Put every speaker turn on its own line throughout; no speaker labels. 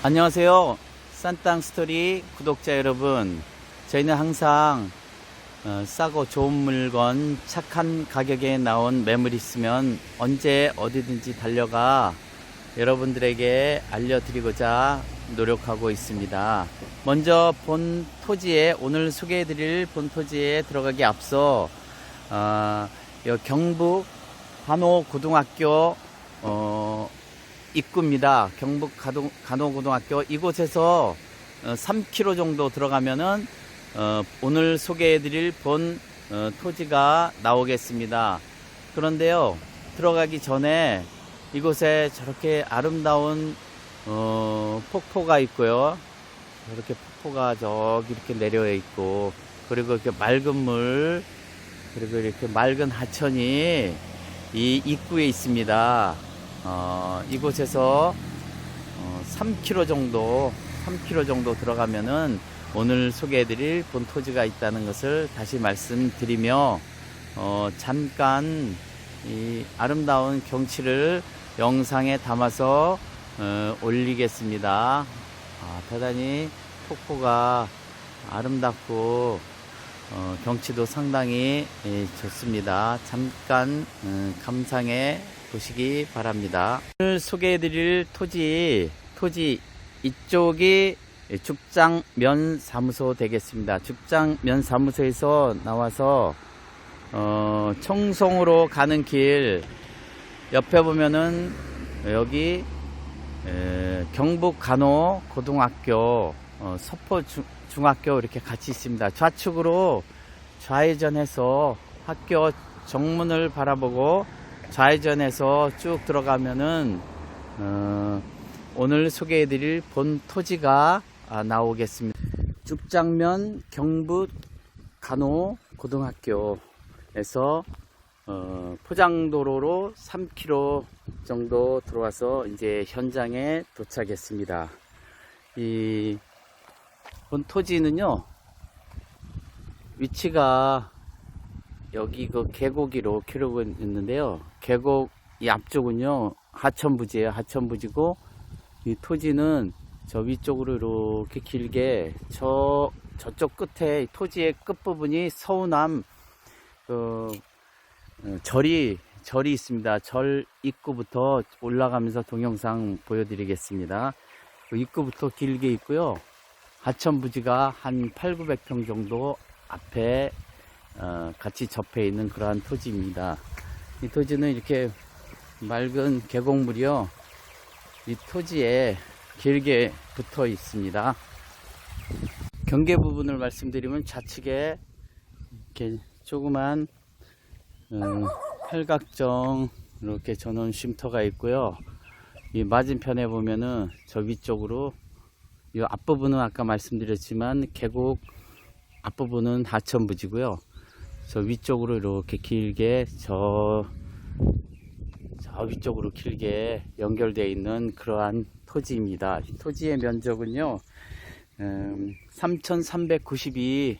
안녕하세요. 싼땅 스토리 구독자 여러분. 저희는 항상 어, 싸고 좋은 물건 착한 가격에 나온 매물 있으면 언제 어디든지 달려가 여러분들에게 알려드리고자 노력하고 있습니다. 먼저 본 토지에 오늘 소개해드릴 본 토지에 들어가기 앞서 어, 여 경북 간호고등학교 어, 입구입니다. 경북 간호, 간호고등학교 이곳에서 어, 3km 정도 들어가면은 어, 오늘 소개해드릴 본 어, 토지가 나오겠습니다. 그런데요 들어가기 전에 이곳에 저렇게 아름다운 어, 폭포가 있고요. 저렇게 폭포가 저기 이렇게 내려 있고 그리고 이렇게 맑은 물 그리고 이렇게 맑은 하천이 이 입구에 있습니다. 어, 이곳에서 어, 3km 정도 3km 정도 들어가면은 오늘 소개해드릴 본 토지가 있다는 것을 다시 말씀드리며 어, 잠깐 이 아름다운 경치를 영상에 담아서 어, 올리겠습니다. 아, 대단히 폭포가 아름답고 어, 경치도 상당히 예, 좋습니다. 잠깐 음, 감상해 보시기 바랍니다. 오늘 소개해드릴 토지, 토지 이쪽이 죽장면 사무소 되겠습니다. 죽장면 사무소에서 나와서 어, 청송으로 가는 길 옆에 보면은 여기 에, 경북 간호 고등학교 어, 서포 중, 중학교 이렇게 같이 있습니다. 좌측으로 좌회전해서 학교 정문을 바라보고 좌회전해서 쭉 들어가면은 어, 오늘 소개해드릴 본 토지가 아, 나오겠습니다. 죽장면 경북 간호 고등학교에서 어, 포장도로로 3km 정도 들어와서 이제 현장에 도착했습니다. 이 본 토지는요 위치가 여기 그 계곡이로 키우고 있는데요. 계곡 이 앞쪽은요 하천부지예요. 하천부지고 이 토지는 저 위쪽으로 이렇게 길게 저 저쪽 끝에 이 토지의 끝 부분이 서우남 그 어, 절이 절이 있습니다. 절 입구부터 올라가면서 동영상 보여드리겠습니다. 그 입구부터 길게 있고요. 하천 부지가 한 8, 900평 정도 앞에 어, 같이 접해 있는 그러한 토지입니다. 이 토지는 이렇게 맑은 계곡물이요. 이 토지에 길게 붙어 있습니다. 경계 부분을 말씀드리면 좌측에 이렇게 조그만 음, 팔각정 이렇게 전원 쉼터가 있고요. 이 맞은편에 보면은 저 위쪽으로 이 앞부분은 아까 말씀드렸지만 계곡 앞부분은 하천부지고요. 저 위쪽으로 이렇게 길게 저, 저 위쪽으로 길게 연결되어 있는 그러한 토지입니다. 이 토지의 면적은요, 음, 3,392이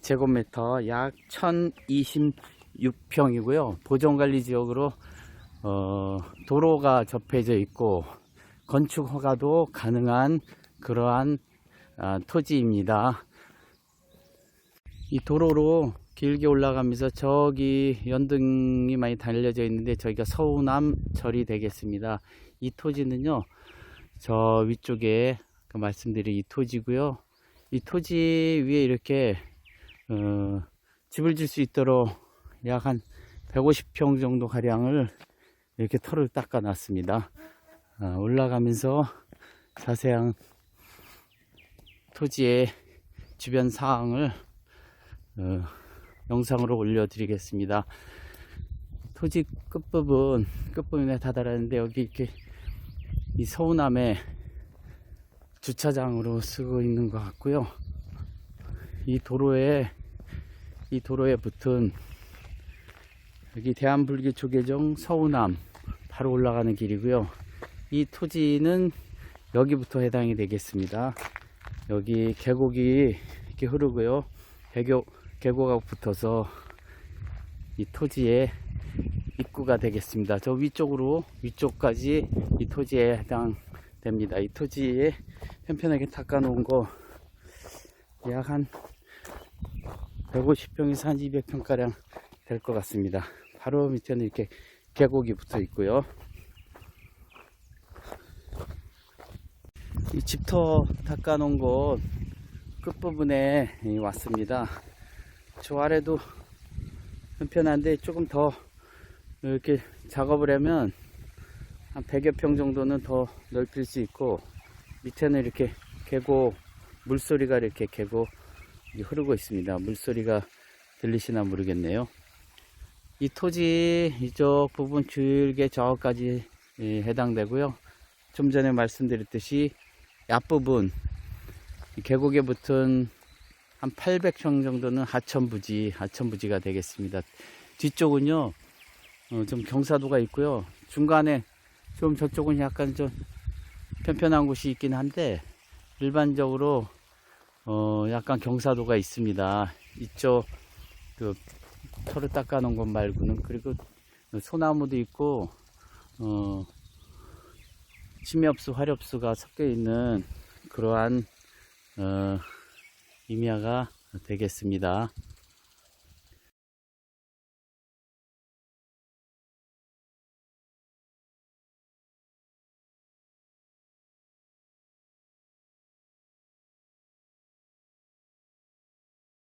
제곱미터 약 1026평이고요. 보존관리 지역으로 어, 도로가 접해져 있고 건축 허가도 가능한 그러한 아, 토지입니다. 이 도로로 길게 올라가면서 저기 연등이 많이 달려져 있는데 저희가 서우남 절이 되겠습니다. 이 토지는요, 저 위쪽에 그 말씀드린 이 토지고요. 이 토지 위에 이렇게 어, 집을 질 수 있도록 약 한 150평 정도 가량을 이렇게 털을 닦아 놨습니다. 아, 올라가면서 자세한 토지의 주변 사항을 어, 영상으로 올려드리겠습니다. 토지 끝부분, 끝부분에 다다랐는데 여기 이렇게 이 서우남에 주차장으로 쓰고 있는 것 같고요. 이 도로에, 이 도로에 붙은 여기 대한불교조계종 서우남 바로 올라가는 길이고요. 이 토지는 여기부터 해당이 되겠습니다. 여기 계곡이 이렇게 흐르고요. 계곡, 계곡하고 붙어서 이 토지에 입구가 되겠습니다. 저 위쪽으로 위쪽까지 이 토지에 해당 됩니다. 이 토지에 편편하게 닦아놓은 거 약 한 150평에서 한 200평가량 될 것 같습니다. 바로 밑에는 이렇게 계곡이 붙어 있고요. 이 집터 닦아놓은 곳 끝부분에 이 왔습니다. 저 아래도 편편한데 조금 더 이렇게 작업을 하면 한 100여 평 정도는 더 넓힐 수 있고 밑에는 이렇게 계곡 물소리가 이렇게 계곡 흐르고 있습니다. 물소리가 들리시나 모르겠네요. 이 토지 이쪽 부분 줄게 저까지 예, 해당되고요. 좀 전에 말씀드렸듯이 앞부분 이 계곡에 붙은 한 800평 정도는 하천부지, 하천부지가 되겠습니다. 뒤쪽은요, 어, 좀 경사도가 있고요. 중간에 좀 저쪽은 약간 좀 편편한 곳이 있긴 한데, 일반적으로, 어, 약간 경사도가 있습니다. 이쪽, 그, 털을 닦아놓은 것 말고는, 그리고 소나무도 있고, 어, 침엽수, 화렵수가 섞여 있는 그러한, 어, 임야가 되겠습니다.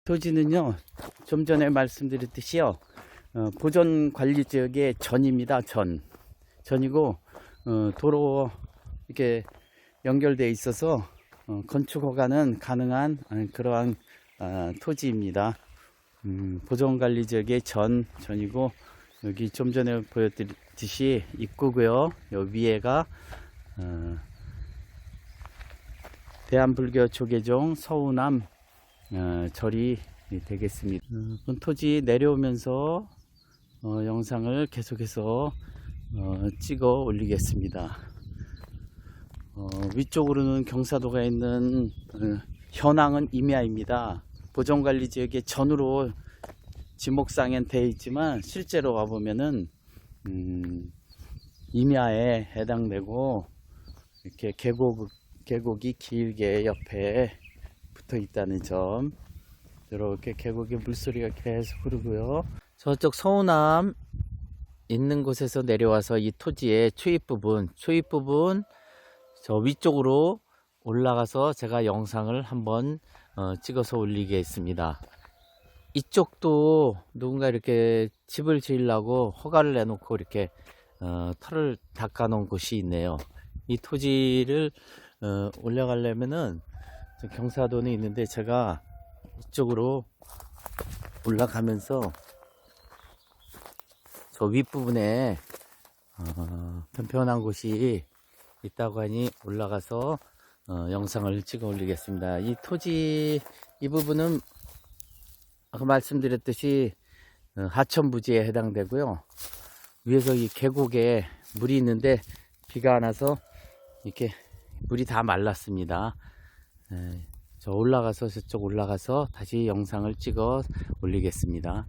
토지는요, 좀 전에 말씀드렸듯이요, 어, 보존 관리 지역의 전입니다, 전. 전이고, 어, 도로 이렇게 연결되어 있어서 어, 건축 허가는 가능한 어, 그러한 어, 토지입니다. 음, 보존관리 지역의 전, 전이고, 여기 좀 전에 보여드렸듯이 입구고요. 여기 위에가, 어, 대한불교 조계종 서우남 어, 절이 되겠습니다. 어, 토지 내려오면서 어, 영상을 계속해서 어, 찍어 올리겠습니다. 어, 위쪽으로는 경사도가 있는 어, 현황은 임야입니다. 보존관리 지역의 전으로 지목상엔 되어 있지만 실제로 와보면은 음, 임야에 해당되고 이렇게 계곡 계곡이 길게 옆에 붙어 있다는 점 이렇게 계곡의 물소리가 계속 흐르고요. 저쪽 서우남 있는 곳에서 내려와서 이 토지의 초입 부분, 초입 부분 저 위쪽으로 올라가서 제가 영상을 한번 어, 찍어서 올리겠습니다. 이쪽도 누군가 이렇게 집을 지으려고 허가를 내놓고 이렇게 어, 털을 닦아 놓은 곳이 있네요. 이 토지를 어, 올라가려면은 저 경사도는 있는데 제가 이쪽으로 올라가면서 저 윗부분에 어, 편편한 곳이 있다고 하니 올라가서 어, 영상을 찍어 올리겠습니다. 이 토지 이 부분은 아까 말씀드렸듯이 어, 하천 부지에 해당되고요. 위에서 이 계곡에 물이 있는데 비가 안 와서 이렇게 물이 다 말랐습니다. 에, 저 올라가서 저쪽 올라가서 다시 영상을 찍어 올리겠습니다.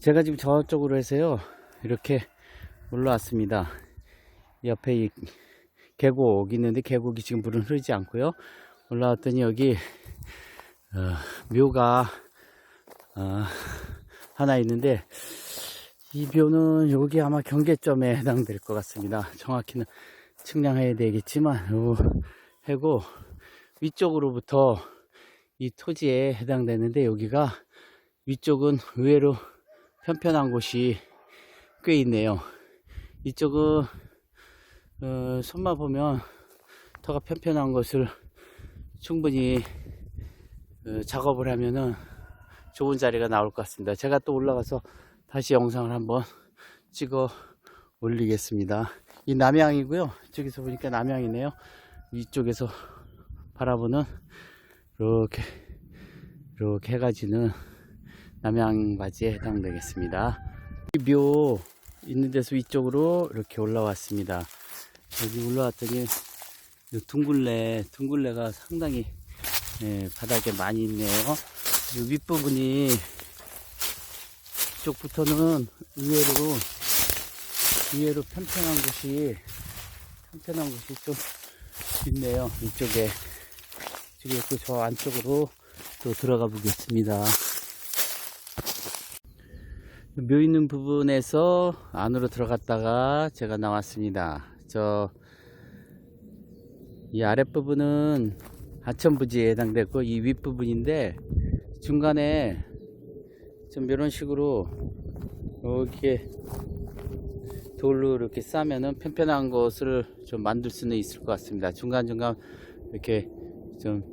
제가 지금 저쪽으로 해서요 이렇게 올라왔습니다. 옆에 이 계곡 있는데 계곡이 지금 물은 흐르지 않고요. 올라왔더니 여기 어, 묘가 어, 하나 있는데 이 묘는 여기 아마 경계점에 해당될 것 같습니다. 정확히는 측량해야 되겠지만 요 해고 위쪽으로부터 이 토지에 해당되는데 여기가 위쪽은 의외로 편편한 곳이 꽤 있네요. 이쪽은 어, 손만 보면 터가 편편한 것을 충분히 어, 작업을 하면은 좋은 자리가 나올 것 같습니다. 제가 또 올라가서 다시 영상을 한번 찍어 올리겠습니다. 이 남양이고요. 이쪽에서 보니까 남양이네요. 이쪽에서 바라보는 이렇게 이렇게 해가지는 남양바지에 해당되겠습니다. 이묘 있는 데서 위쪽으로 이렇게 올라왔습니다. 여기 올라왔더니 이 둥글레 둥글레가 상당히 예, 바닥에 많이 있네요. 이 윗부분이 이쪽부터는 의외로 의외로 편편한 곳이 편편한 곳이 좀 있네요. 이쪽에. 그리고 또저 안쪽으로 또 들어가 보겠습니다. 묘 있는 부분에서 안으로 들어갔다가 제가 나왔습니다. 저, 이 아랫부분은 하천부지에 해당되고 이 윗부분인데 중간에 좀 이런 식으로 이렇게 돌로 이렇게 싸면은 편편한 것을 좀 만들 수는 있을 것 같습니다. 중간중간 이렇게 좀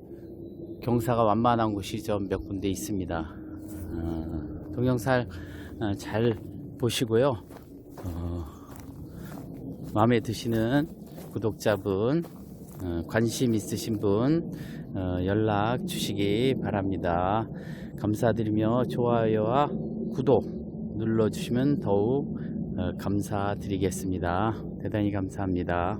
경사가 완만한 곳이 좀 몇 군데 있습니다. 어, 동영상 어, 잘 보시고요. 어, 마음에 드시는 구독자분, 어, 관심 있으신 분 어, 연락 주시기 바랍니다. 감사드리며 좋아요와 구독 눌러주시면 더욱 어, 감사드리겠습니다. 대단히 감사합니다.